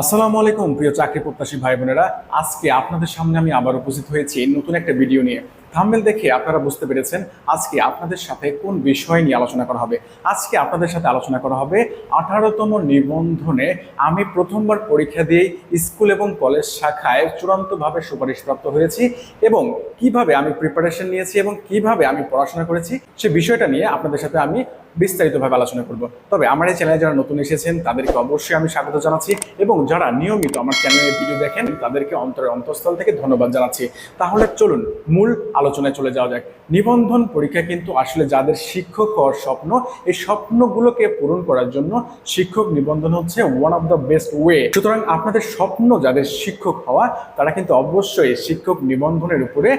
আসসালামু আলাইকুম, প্রিয় চাকরি প্রত্যাশী ভাই বোনেরা। আজকে আপনাদের সামনে আমি আবার উপস্থিত হয়েছি নতুন একটা ভিডিও নিয়ে। থাম্বেল দেখে আপনারা বুঝতে পেরেছেন আজকে আপনাদের সাথে কোন বিষয় নিয়ে আলোচনা করা হবে। আজকে আপনাদের সাথে আলোচনা করা হবে আঠারোতম নিবন্ধনে আমি প্রথমবার পরীক্ষা দিয়ে স্কুল এবং কলেজ শাখায় চূড়ান্তভাবে সুপারিশপ্রাপ্ত হয়েছি এবং কীভাবে আমি প্রিপারেশন নিয়েছি এবং কীভাবে আমি পড়াশোনা করেছি সে বিষয়টা নিয়ে আপনাদের সাথে আমি বিস্তারিতভাবে আলোচনা করব। তবে আমার এই চ্যানেলে যারা নতুন এসেছেন, তাদেরকে অবশ্যই আমি স্বাগত জানাচ্ছি এবং যারা নিয়মিত আমার চ্যানেলে ভিডিও দেখেন, তাদেরকে অন্তরের অন্তঃস্থল থেকে ধন্যবাদ জানাচ্ছি। তাহলে চলুন, মূল আলোচনায় চলে যাওয়া যাক। নিবন্ধন পরীক্ষা কিন্তু আসলে যাদের শিক্ষক হওয়ার স্বপ্ন, এই স্বপ্নগুলোকে পূরণ করার জন্য শিক্ষক নিবন্ধন হচ্ছে one of the best way সুতরাং আপনাদের স্বপ্ন যাদের শিক্ষক হওয়া, তারা কিন্তু অবশ্যই শিক্ষক নিবন্ধনের উপরে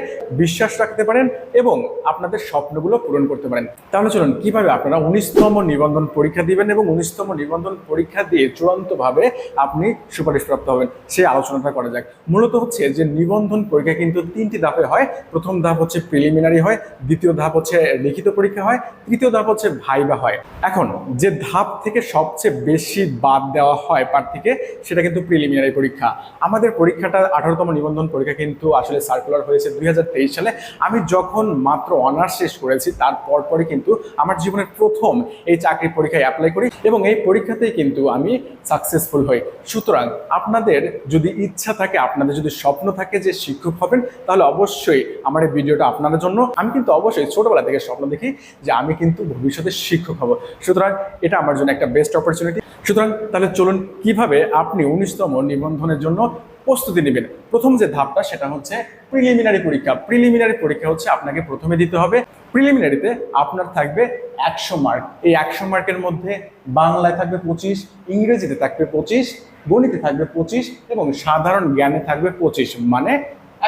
বিশ্বাস রাখতে পারেন এবং আপনাদের স্বপ্নগুলো পূরণ করতে পারেন। তাহলে চলুন, কীভাবে আপনারা উনিশতম নিবন্ধন পরীক্ষা দিবেন এবং উনিশতম নিবন্ধন পরীক্ষা দিয়ে চূড়ান্তভাবে আপনি সুপারিশপ্রাপ্ত হবেন। সেই আলোচনাটা করা যাক। মূলত হচ্ছে যে নিবন্ধন পরীক্ষা কিন্তু তিনটি ধাপে হয়। প্রথম ধাপ হচ্ছে প্রিলিমিনারি হয়, দ্বিতীয় ধাপ হচ্ছে লিখিত পরীক্ষা হয়, তৃতীয় ধাপ হচ্ছে ভাইবা হয়। এখন যে ধাপ থেকে সবচেয়ে বেশি বাদ দেওয়া হয় প্রার্থীকে সেটা কিন্তু প্রিলিমিনারি পরীক্ষা। আমাদের পরীক্ষাটা আঠারোতম নিবন্ধন পরীক্ষা কিন্তু আসলে সার্কুলার হয়েছে দুই হাজার তেইশ সালে। আমি যখন মাত্র অনার্স শেষ করেছি, তার পরপরই কিন্তু আমার জীবনের প্রথম এই চাকরি পরীক্ষায় অ্যাপ্লাই করি এবং এই পরীক্ষাতেই কিন্তু আমি সাকসেসফুল হই। সুতরাং আপনাদের যদি ইচ্ছা থাকে, আপনাদের যদি স্বপ্ন থাকে যে শিক্ষক হবেন, তাহলে অবশ্যই আমার এই ভিডিওটা আপনাদের জন্য। আমি কিন্তু অবশ্যই ছোটবেলা থেকে স্বপ্ন দেখি যে আমি কিন্তু ভবিষ্যতে শিক্ষক হব। সুতরাং এটা আমার জন্য একটা বেস্ট অপরচুনিটি সুতরাং তাহলে চলুন, কীভাবে আপনি উনিশতম নিবন্ধনের জন্য প্রস্তুতি নেবেন? প্রথম যে ধাপটা, সেটা হচ্ছে প্রিলিমিনারি পরীক্ষা। প্রিলিমিনারি পরীক্ষা হচ্ছে আপনাকে প্রথমে দিতে হবে। প্রিলিমিনারিতে আপনার থাকবে একশো মার্ক এই একশো মার্কের মধ্যে বাংলায় থাকবে পঁচিশ, ইংরেজিতে থাকবে পঁচিশ, গণিতে থাকবে পঁচিশ এবং সাধারণ জ্ঞানে থাকবে পঁচিশ। মানে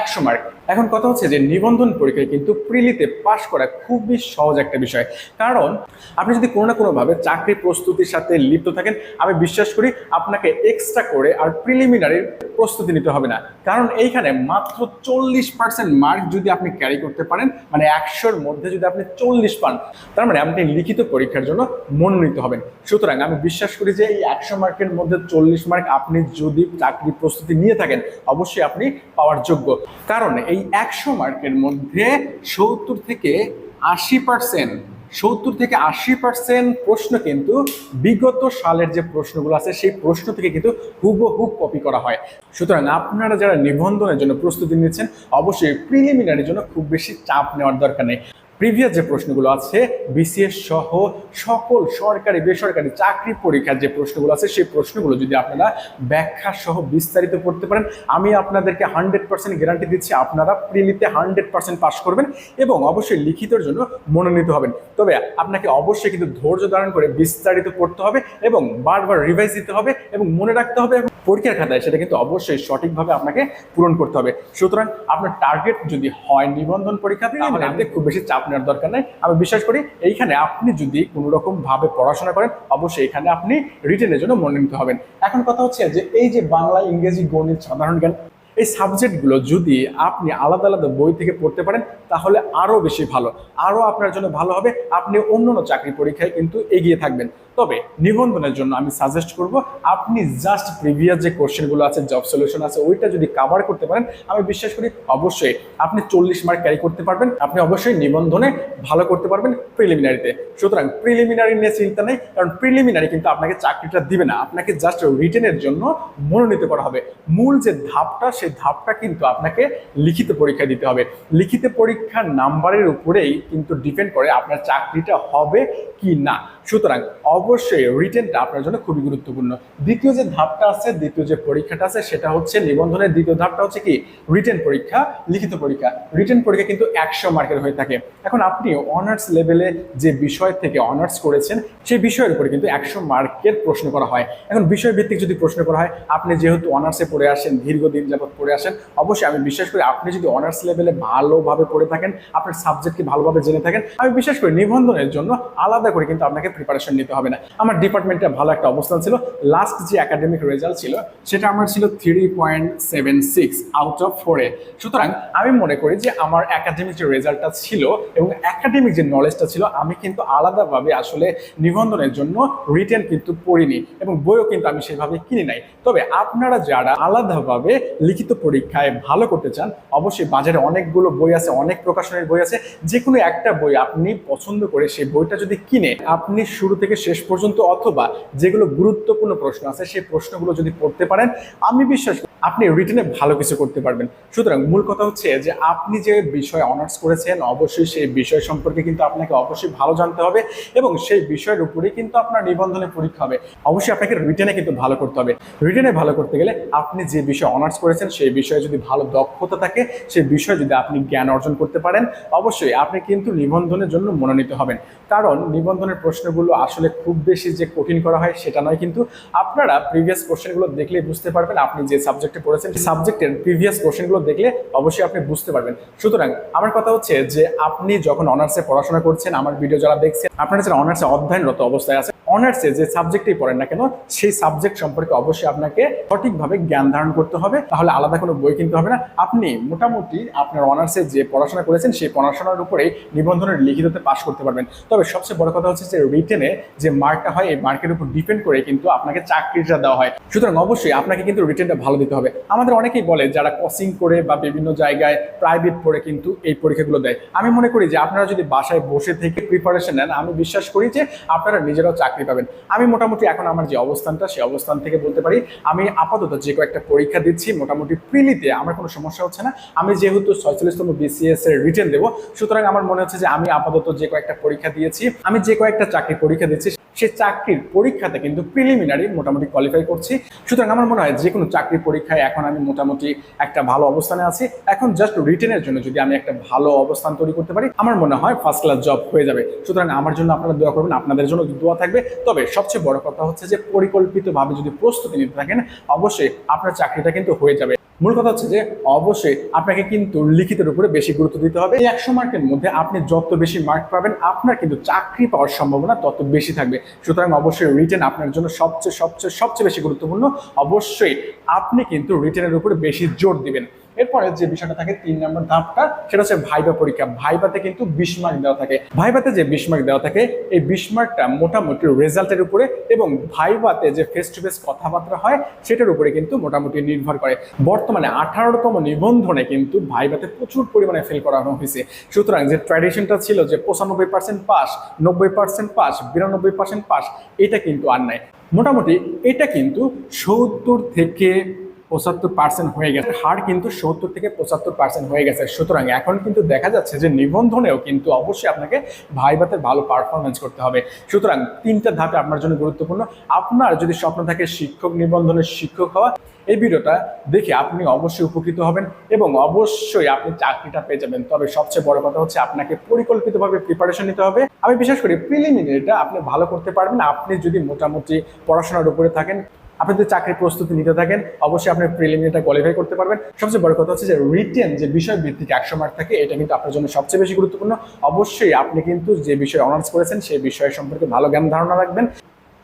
একশো মার্ক এখন কথা হচ্ছে যে নিবন্ধন পরীক্ষায় কিন্তু প্রিলিতে পাশ করা খুবই সহজ একটা বিষয়। কারণ আপনি যদি কোনো না কোনোভাবে চাকরি প্রস্তুতির সাথে লিপ্ত থাকেন, আমি বিশ্বাস করি আপনাকে এক্সট্রা করে আর প্রিলিমিনারির প্রস্তুতি নিতে হবে না। কারণ এইখানে মাত্র চল্লিশ পার্সেন্ট মার্ক যদি আপনি ক্যারি করতে পারেন মানে একশোর মধ্যে যদি আপনি চল্লিশ পান, তার মানে আপনি লিখিত পরীক্ষার জন্য মনোনীত হবেন। সুতরাং আমি বিশ্বাস করি যে এই একশো মার্কের মধ্যে চল্লিশ মার্ক আপনি যদি চাকরি প্রস্তুতি নিয়ে থাকেন, অবশ্যই আপনি পাওয়ার যোগ্য। কারণ এই একশো মার্কের মধ্যে সত্তর থেকে আশি পার্সেন্ট, সত্তর থেকে আশি পার্সেন্ট প্রশ্ন কিন্তু বিগত সালের যে প্রশ্নগুলো আছে, সেই প্রশ্ন থেকে কিন্তু হুবহু কপি করা হয়। সুতরাং আপনারা যারা নিবন্ধনের জন্য প্রস্তুতি নিচ্ছেন, অবশ্যই প্রিলিমিনারির জন্য খুব বেশি চাপ নেওয়ার দরকার নেই। প্রিভিয়াস যে প্রশ্নগুলো আছে বিসিএস সহ সকল সরকারি বেসরকারি চাকরি পরীক্ষার যে প্রশ্নগুলো আছে সেই প্রশ্নগুলো যদি আপনারা ব্যাখ্যা সহ বিস্তারিত পড়তে পারেন আমি আপনাদেরকে হান্ড্রেড পার্সেন্ট গ্যারান্টি দিচ্ছি আপনারা প্রিলিতে হান্ড্রেড পার্সেন্ট পাস করবেন এবং অবশ্যই লিখিতর জন্য মনোনীত হবেন। তবে আপনাকে অবশ্যই কিন্তু ধৈর্য ধারণ করে বিস্তারিত পড়তে হবে এবং বারবার রিভাইজ দিতে হবে এবং মনে রাখতে হবে এবং পরীক্ষার খাতায় সেটা কিন্তু অবশ্যই সঠিকভাবে আপনাকে পূরণ করতে হবে। সুতরাং আপনার টার্গেট যদি হয় নিবন্ধন পরীক্ষা তাহলে খুব বেশি চাপ নেওয়ার দরকার নেই। আমি বিশ্বাস করি এইখানে আপনি যদি কোনো রকম ভাবে পড়াশোনা করেন, অবশ্যই এখানে আপনি রিটেনের জন্য মনোনীত হবেন। এখন কথা হচ্ছে যে এই যে বাংলা, ইংরেজি, গণিত, সাধারণ জ্ঞান, এই সাবজেক্টগুলো যদি আপনি আলাদা আলাদা বই থেকে পড়তে পারেন তাহলে আরও বেশি ভালো। আরও আপনার জন্য ভালো হবে। আপনি অন্য অন্য চাকরি পরীক্ষায় কিন্তু এগিয়ে থাকবেন। তবে নিবন্ধনের জন্য আমি সাজেস্ট করব, আপনি জাস্ট প্রিভিয়াস যে কোশ্চেনগুলো আছে জব সলিউশন আছে, ওইটা যদি কাভার করতে পারেন, আমি বিশ্বাস করি অবশ্যই আপনি চল্লিশ মার্ক ক্যারি করতে পারবেন। আপনি অবশ্যই নিবন্ধনে ভালো করতে পারবেন প্রিলিমিনারিতে সুতরাং প্রিলিমিনারি নিয়ে চিন্তা নেই, কারণ প্রিলিমিনারি কিন্তু আপনাকে চাকরিটা দিবে না। আপনাকে জাস্ট রিটেনের জন্য মনোনীত করা হবে। মূল যে ধাপটা, সেই ধাপটা কিন্তু আপনাকে লিখিত পরীক্ষা দিতে হবে। লিখিত পরীক্ষার নাম্বারের উপরেই কিন্তু ডিপেন্ড করে আপনার চাকরিটা হবে কি না। সুতরাং অবশ্যই রিটেনটা আপনার জন্য খুবই গুরুত্বপূর্ণ। দ্বিতীয় যে ধাপটা আছে, দ্বিতীয় যে পরীক্ষাটা আছে, সেটা হচ্ছে নিবন্ধনের দ্বিতীয় ধাপটা হচ্ছে কি? রিটেন পরীক্ষা, লিখিত পরীক্ষা। রিটেন পরীক্ষা কিন্তু একশো মার্কের হয়ে থাকে। এখন আপনি অনার্স লেভেলে যে বিষয় থেকে অনার্স করেছেন, সেই বিষয়ের উপরে কিন্তু একশো মার্কের প্রশ্ন করা হয়। এখন বিষয় ভিত্তিক যদি প্রশ্ন করা হয়, আপনি যেহেতু অনার্সে পড়ে আসেন, দীর্ঘদিন যাবত পড়ে আসেন, অবশ্যই আমি বিশ্বাস করি আপনি যদি অনার্স লেভেলে ভালোভাবে পড়ে থাকেন, আপনার সাবজেক্টকে ভালোভাবে জেনে থাকেন, আমি বিশ্বাস করি নিবন্ধনের জন্য আলাদা করে কিন্তু আপনাকে প্রিপারেশন নিতে হবে না। আমার ডিপার্টমেন্টে ভালো একটা অবস্থান ছিল। লাস্ট যে একাডেমিক রেজাল্ট ছিল, সেটা আমার ছিল three point seven six out of ফোরে সুতরাং আমি মনে করি যে আমার একাডেমিক যে রেজাল্টটা ছিল এবং একাডেমিক যে নলেজটা ছিল, আমি কিন্তু আলাদাভাবে আসলে নিবন্ধনের জন্য রিটেন কিন্তু পড়িনি এবং বইও কিন্তু আমি সেভাবে কিনি নাই। তবে আপনারা যারা আলাদাভাবে লিখিত পরীক্ষায় ভালো করতে চান, অবশ্যই বাজারে অনেকগুলো বই আছে, অনেক প্রকাশনের বই আছে। যে কোনো একটা বই আপনি পছন্দ করে সেই বইটা যদি কিনে, আপনি শুরু থেকে শেষ পর্যন্ত অথবা যেগুলো গুরুত্বপূর্ণ প্রশ্ন আছে, সেই প্রশ্নগুলো যদি পড়তে পারেন, আমি বিশ্বাস আপনি রিটেনে ভালো কিছু করতে পারবেন। সুতরাং মূল কথা হচ্ছে যে আপনি যে বিষয়ে অনার্স করেছেন, অবশ্যই সেই বিষয় সম্পর্কে কিন্তু আপনাকে অবশ্যই ভালো জানতে হবে এবং সেই বিষয়ের উপরেই কিন্তু আপনার নিবন্ধনের পরীক্ষা হবে। অবশ্যই আপনাকে রিটেনে কিন্তু ভালো করতে হবে। রিটেনে ভালো করতে গেলে আপনি যে বিষয়ে অনার্স করেছেন, সেই বিষয়ে যদি ভালো দক্ষতা থাকে, সেই বিষয়ে যদি আপনি জ্ঞান অর্জন করতে পারেন, অবশ্যই আপনি কিন্তু নিবন্ধনের জন্য মনোনীত হবেন। কারণ নিবন্ধনের প্রশ্নগুলো আসলে খুব বেশি যে কঠিন করা হয় সেটা নয়, কিন্তু আপনারা প্রিভিয়াস কোশ্চেনগুলো দেখলে বুঝতে পারবেন আপনি যে সাবজেক্টে পড়েছেন সাবজেক্টের প্রিভিয়াস কোশ্চেনগুলো দেখলে অবশ্যই আপনি বুঝতে পারবেন। সুতরাং আমার কথা হচ্ছে যে আপনি যখন অনার্সে পড়াশোনা করছেন, আমার ভিডিও যারা দেখছেন, আপনারা যারা অনার্সে অধ্যয়নরত অবস্থায় আছে অনার্সে যে সাবজেক্টেই পড়েন না কেন, সেই সাবজেক্ট সম্পর্কে অবশ্যই আপনাকে সঠিকভাবে জ্ঞান ধারণ করতে হবে। তাহলে আলাদা কোনো বই কিনতে হবে না। আপনি মোটামুটি আপনার অনার্সে যে পড়াশোনা করেছেন, সেই পড়াশোনার উপরেই নিবন্ধনের লিখিততে পাশ করতে পারবেন। তবে সবচেয়ে বড় কথা হচ্ছে যে রিটেনে যে মার্কটা হয়, এই মার্কের উপর ডিপেন্ড করে কিন্তু আপনাকে চাকরিটা দেওয়া হয়। সুতরাং অবশ্যই আপনাকে কিন্তু রিটেনটা ভালো দিতে হবে। আমাদের অনেকেই বলে যারা কোচিং করে বা বিভিন্ন জায়গায় প্রাইভেট পড়ে কিন্তু এই পরীক্ষাগুলো দেয়। আমি মনে করি যে আপনারা যদি বাসায় বসে থেকে প্রিপারেশন নেন, আমি বিশ্বাস করি যে আপনারা নিজেরাও চাকরি পাবেন। আমি মোটামুটি এখন আমার যে অবস্থানটা সেই অবস্থান থেকে বলতে পারি, আমি আপাতত যে কয়েকটা পরীক্ষা দিচ্ছি, মোটামুটি প্রিলিতে আমার কোনো সমস্যা হচ্ছে না। আমি যেহেতু ছয়চল্লিশতম বিসিএস এর রিটেন দেবো, সুতরাং আমার মনে হচ্ছে যে আমি আপাতত যে কয়েকটা পরীক্ষা দিয়েছি, আমি যে কয়েকটা চাকরি পরীক্ষা দিচ্ছি, সে চাকরির পরীক্ষাতে কিন্তু প্রিলিমিনারি মোটামুটি কোয়ালিফাই করছি। সুতরাং আমার মনে হয় যে কোনো চাকরির পরীক্ষায় এখন আমি মোটামুটি একটা ভালো অবস্থানে আছি। এখন জাস্ট রিটেনের জন্য যদি আমি একটা ভালো অবস্থান তৈরি করতে পারি, আমার মনে হয় ফার্স্ট ক্লাস জব হয়ে যাবে। সুতরাং আমার জন্য আপনারা দোয়া করবেন, আপনাদের জন্য দোয়া থাকবে। তবে সবচেয়ে বড় কথা হচ্ছে যে পরিকল্পিতভাবে যদি প্রস্তুতি নিতে থাকেন, অবশ্যই আপনার চাকরিটা কিন্তু হয়ে যাবে। মূল কথা হচ্ছে যে অবশ্যই আপনাকে কিন্তু লিখিতের উপরে বেশি গুরুত্ব দিতে হবে। এই একশো মার্কের মধ্যে আপনি যত বেশি মার্ক পাবেন, আপনার কিন্তু চাকরি পাওয়ার সম্ভাবনা তত বেশি থাকবে। সুতরাং অবশ্যই রিটেন আপনার জন্য সবচেয়ে সবচেয়ে সবচেয়ে বেশি গুরুত্বপূর্ণ। অবশ্যই আপনি কিন্তু রিটেনের উপরে বেশি জোর দিবেন। এরপরে যে বিষয়টা থাকে তিন নম্বর ধাপটা, সেটা হচ্ছে ভাইবা পরীক্ষা। ভাইবাতে কিন্তু বিশ মার্ক দেওয়া থাকে। ভাইবাতে যে বিশ মার্ক দেওয়া থাকে, এই বিশ মার্কটা মোটামুটি রেজাল্টের উপরে এবং ভাইবাতে যে ফেস টু ফেস কথাবার্তা হয়, সেটার উপরে কিন্তু মোটামুটি নির্ভর করে। বর্তমানে আঠারোতম নিবন্ধনে কিন্তু ভাইবাতে প্রচুর পরিমাণে ফেল করানো হয়েছে। সুতরাং যে ট্র্যাডিশনটা ছিল যে পঁচানব্বই পার্সেন্ট পাস নব্বই পার্সেন্ট পাস বিরানব্বই পার্সেন্ট পাস এটা কিন্তু আর নাই। মোটামুটি এটা কিন্তু সত্তর থেকে পঁচাত্তর পার্সেন্ট হয়ে গেছে। হার কিন্তু সত্তর থেকে পঁচাত্তর পার্সেন্ট হয়ে গেছে। সুতরাং এখন কিন্তু দেখা যাচ্ছে যে নিবন্ধনেও কিন্তু অবশ্যই আপনাকে ভাইবাতে ভালো পারফরমেন্স করতে হবে। সুতরাং তিনটা ধাপে আপনার জন্য গুরুত্বপূর্ণ। আপনার যদি স্বপ্ন থাকে শিক্ষক নিবন্ধনের শিক্ষক হওয়া, এই ভিডিওটা দেখে আপনি অবশ্যই উপকৃত হবেন এবং অবশ্যই আপনি চাকরিটা পেয়ে যাবেন। তবে সবচেয়ে বড় কথা হচ্ছে আপনাকে পরিকল্পিতভাবে প্রিপারেশন নিতে হবে। আমি বিশেষ করি প্রিলিমিনারিটা আপনি ভালো করতে পারবেন। আপনি যদি মোটামুটি পড়াশোনার উপরে থাকেন আপনি যদি চাকরির প্রস্তুতি নিতে থাকেন, অবশ্যই আপনি প্রিলিমিনারিটা কোয়ালিফাই করতে পারবেন। সবচেয়ে বড় কথা হচ্ছে যে রিটেন যে বিষয় ভিত্তিক একশো মার্ক থাকে, এটা কিন্তু আপনার জন্য সবচেয়ে বেশি গুরুত্বপূর্ণ। অবশ্যই আপনি কিন্তু যে বিষয়ে অনার্স করেছেন, সেই বিষয় সম্পর্কে ভালো জ্ঞান ধারণা রাখবেন।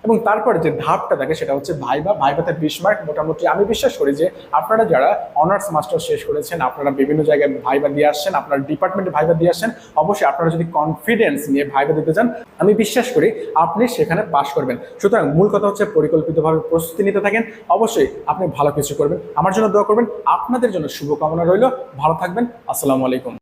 এবং তারপরে যে ধাপটা থাকে সেটা হচ্ছে ভাইবা ভাইবাতে বিশ মার্ক। মোটামুটি আমি বিশ্বাস করি যে আপনারা যারা অনার্স মাস্টার শেষ করেছেন, আপনারা বিভিন্ন জায়গায় ভাইবা দিয়ে আসছেন, আপনার ডিপার্টমেন্টে ভাইবা দিয়ে আসছেন, অবশ্যই আপনারা যদি কনফিডেন্স নিয়ে ভাইবা দিতে চান, আমি বিশ্বাস করি আপনি সেখানে পাশ করবেন। সুতরাং মূল কথা হচ্ছে পরিকল্পিতভাবে প্রস্তুতি নিতে থাকেন। অবশ্যই আপনি ভালো কিছু করবেন। আমার জন্য দোয়া করবেন। আপনাদের জন্য শুভকামনা রইল। ভালো থাকবেন। আসসালামু আলাইকুম।